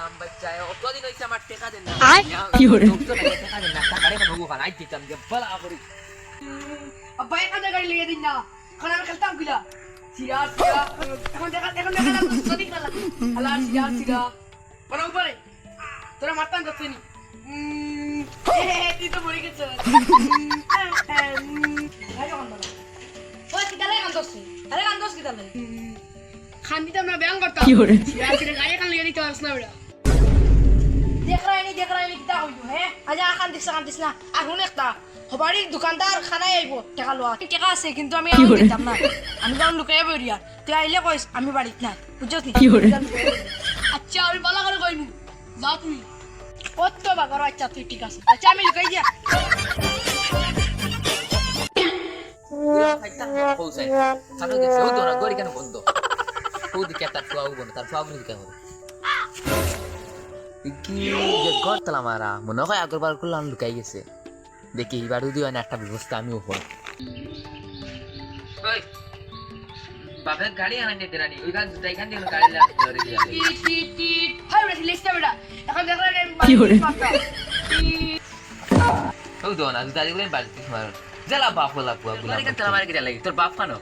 গুলাম বাচ্চা কতদিন হইছে আমার টাকা দেন না কি হরে? টাকা দেন না টাকা রেখে নগু খান আই দিতাম যে বলা করি আব্বা এখানে গাড়ি লেগে দিন না আমি খেলতাম কিলা সিরা সিরা এখন দেখা এখন দেখা না যদি খেলা হালা সিরা সিরা বড় উপরে তোরা মারতাম করতে নি তুই তো মরে গেছ খান দিতাম না ব্যায়াম করতাম কি হরে? সিরা সিরা গাড়ি খান লেগে দিতে পারছ না বেটা দেখ রাইনি দেখ রাইনি কিতা হইল হে? আজ আর খান দিছ খান দিছ না। আর হুন একটা হবাড়ি দোকানদার খানায় আইব টাকা লোয়া টাকা আছে কিন্তু আমি করে? দিতাম না। আমি কারণ লুকাই বইরিয়া তুই আইলে কইস আমি বাড়িত না? বুঝছস নি? আচ্ছা আমি বলা করে কইনি। যাও তুমি। কত বাগারো আচ্ছা তুই ঠিক আছে। আচ্ছা আমি লুকাই দিয়া। পৌঁছাই খানো গেছে ও তো না গড়ি কেন বন্ধ। ও দিকে তার ফুয়া বন্ধ তার ফুয়া দিকে করে কি যে গড়তলা মারা? মনে হয় আগরবার করলাম লুকাই গেছে। দেখি এবার যদি হয় না একটা ব্যবস্থা আমিও হই বাপের গাড়ি আনা নিতে রানি ওইখান এখান দিয়ে গাড়ি দিয়ে। টিট টিট হাই বেটা লিস্টটা বেটা। এখন দেখ রাইনি কি করে? ও তো না দাদি বলেন বাড়ি মার জ্বালা বাপ হলা পুয়া গুলা লাগি। তোর বাপ খানো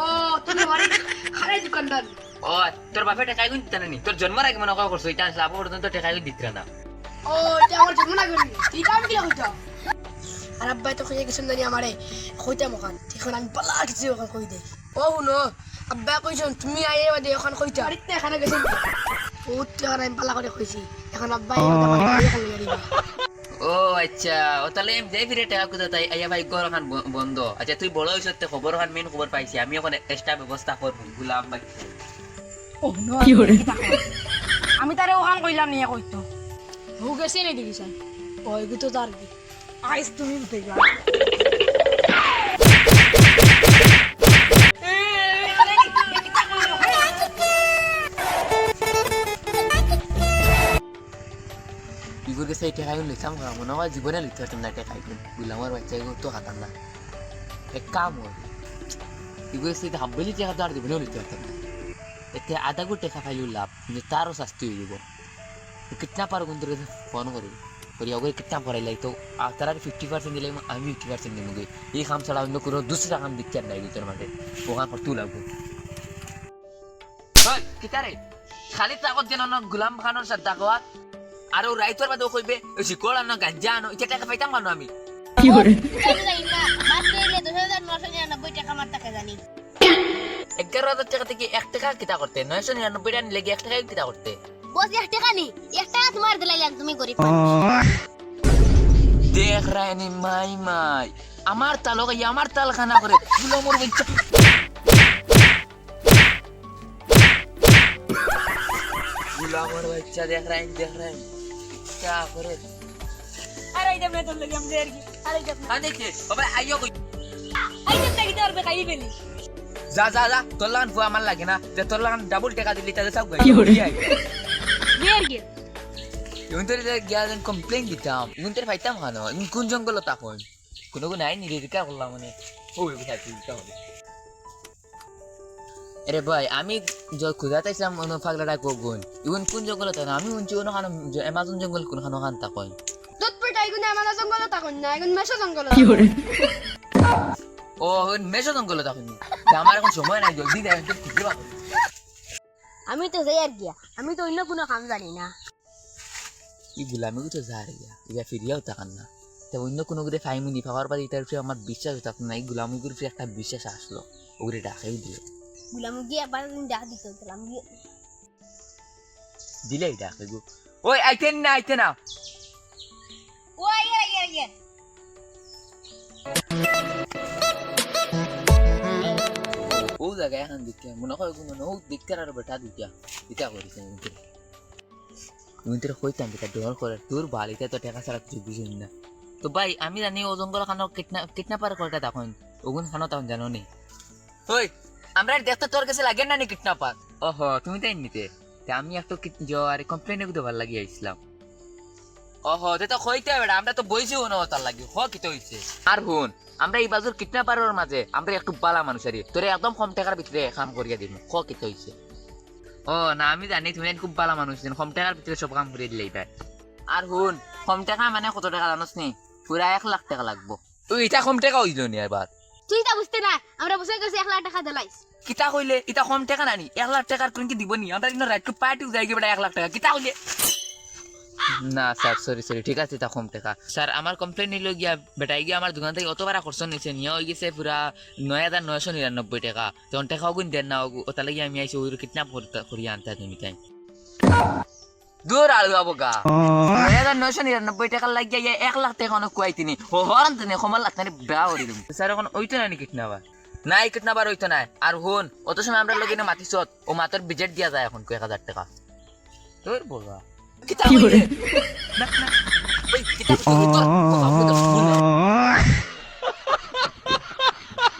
ও তুমি বাড়ি খানাই দোকানদার। ও তোর বাপে টাকা গুন দিতে নি তোর জন্মের আগে মনে করছ এটা লাভ পর্যন্ত টাকা গুন দিতে না ও এটা আমার জন্ম না করি তুই কাম কি হইতো আর আব্বাই তো কইয়া গেছেন জানি আমারে কইতে মখান এখন আমি পালা কিছু ওখান কই দে ও শুনো আব্বা কইছেন তুমি আইয়ে বাদে ওখান কইতা বাড়িতে এখানে গেছেন ও তো এখন আমি পালা করে কইছি এখন আব্বাই ও আচ্ছা ও তাহলে এম যাই ফিরে টাকা কোথা তাই আইয়া ভাই ঘর খান বন্ধ। আচ্ছা তুই বড় হইছ তে খবর খান মেন খবর পাইছি আমি এখন এক্সট্রা ব্যবস্থা করব গুলাম ভাই? আমি তারে ওখান কইলাম নিয়ে কইতো। হু গেছে নি দেখি সাই ওই গুতো তার কি? আইস তুমি দেখবা কি করে সেই টাকা গুন লিখাম না মনে জীবনে লিখতে পারতাম না বাচ্চা তো হাতাম এক কাম হয় কি করে সেই হাম্বেলি টাকা তো আর জীবনেও লিখতে পারতাম না। এতে আধা কোটি টাকা পাইলেও লাভ কিন্তু তারও শাস্তি হয়ে যাব কিতনা পারো কিন্তু ফোন করি করি ওগুলো কিতনা পড়াই লাই তো আর তারা ফিফটি পার্সেন্ট দিলে আমি ফিফটি পার্সেন্ট দিব এই কাম ছাড়া অন্য কোনো দুসরা কাম দিচ্ছে আর নাই তোর মাঠে ওখান করতেও লাগবো কিতারে খালি তাকত যেন ন গুলাম খানোর সাথে দাগওয়াত আর ও রাইতর বাদে কইবে আনো গাঞ্জা আনো এটা টাকা পাইতাম কেন আমি কি করে? এগারো হাজার টাকা থেকে এক টাকা কিতা করতে নয়শো নিরানব্বই টাকা লেগে এক টাকা কিতা করতে? বস এক টাকা নি এক টাকা তোমার দিলাইলাম তুমি গরিব দেখ রায়নি মাই মাই। আমার তালক আমার তাল খানা করে গুলামর বাচ্চা গুলামর বাচ্চা দেখ রাইন দেখ রাইন क्या করে। আরে মেয়ে তোর লাগি আমি দেরি আরে এটা হ্যাঁ দেখে। বাবা আইও কই? আরে এটা কি তোর বেকাই ফেলি যা যা যা তোর লাগান ফুয়া আমার লাগে না যে তোর লাগান ডাবল টাকা দিলি তাহলে সব ইউন তোর গিয়া কমপ্লেন দিতাম ইউন তোর ফাইতাম ইউন কোন জঙ্গল তখন কোনো কোনো করলাম মানে বুঝা তুই আরে ভাই আমি যে খুদা তাইছিলাম অন্য ফাগলাটা কোগুন ইউন কোন জঙ্গল তখন আমি উনছি কোনো খানো এমাজন জঙ্গল কোন খানো খান তখন দুধ পেটা এগুলো আমার জঙ্গল তখন না এগুলো মেশো জঙ্গল কি করে? ও মেশো জঙ্গল তখন। আমার এখন সময় নাই জলদি দেয় খুঁজে পাবো আমি তো যাই আর গিয়া আমি তো অন্য কোনো কাম জানি না। ই গুলামি তো যা রে ইয়া ফিরিয়াও তাকান না। তা অন্য কোনো করে ফাইমি নি পাওয়ার পরে এটার উপরে আমার বিশ্বাস থাকতো না এই গুলামি করে একটা বিশ্বাস আসলো ওগুলো ডাকেও দিল। গুলাম গিয়া একবার ডাক দিত গেলাম গিয়ে দিলে ডাকে গো। ওই আইতেন না আইতে না। ও আইয়া আইয়া আইয়া ও জায়গায় এখন দেখতে মনে হয় কোনো ও দেখতে আর বেটা এটা করেছে মিন্ত্রে। মিন্ত্রে কইতাম বেটা ডর করে তোর বালিতে তো টাকা ছাড়া কিছু বুঝিস না। তো ভাই আমি জানি ও জঙ্গল খানো কিডন্যাপার তখন ওগুন খানো তখন জানো নি? ওই আমরা দেখতে তোর কাছে লাগে না নি কিডন্যাপার ওহো তুমি তাই নিতে তা আমি একটু আর কমপ্লেন করতে ভালো লাগিয়ে ওহো তে তো কইতে হবে আমরা তো বইছি না তার লাগি হ কি তো হইছে? আর হুন আমরা এই বাজুর কিডন্যাপারের মাঝে আমরা একটু বালা মানুষ তোরে একদম কম টাকার ভিতরে কাম করিয়া দিন ক কি তো হইছে? ও না আমি জানি তুমি খুব ভালো মানুষ যেন কম টাকার ভিতরে সব কাম করে দিলেই পায় আর হুন কম টাকা মানে কত টাকা জানোস নি? পুরা এক লাখ টাকা লাগবো। তুই এটা কম টাকা হইল নি এবার? তুই তা বুঝতে না আমরা বসে গেছি এক লাখ টাকা দিলাইস। কিতা কইলে এটা কম টাকা নানি এক লাখ টাকার তুমি কি দিব নি? আমরা রাইট পার্টি যাই গিয়ে এক লাখ টাকা কিতা কইলে? না স্যার সরি সরি ঠিক আছে তা কম টাকা। স্যার আমার কমপ্লেন নিল গিয়া বেটাই গিয়া আমার দোকান থেকে অত বারা খরচ নিছে নিয়ে হয়ে গেছে পুরা নয় হাজার নয়শো নিরানব্বই টাকা। তখন টাকা গুণ দেন না ওটা লাগি আমি আইসি ওই কিডন্যাপ করি আনতে তুমি তাই দূর আলু আবগা নয় হাজার নয়শো নিরানব্বই টাকা লাগিয়া এক লাখ টাকা অনেক কুয়াই তিনি হরান তিনি সময় লাখ তিনি বেয়া করে দিম। স্যার এখন ওইটা নানি কিডন্যাপার নাই কিডন্যাপার ওইটা নাই। আর হুন অত সময় আমরা লগিনে মাতিছত ও মাতর বিজেট দিয়া যায় এখন কয়েক হাজার টাকা। তোর বগা। কিতা কইলে না না ওই কিতা কইলে তোর বগা, বগা, বগা।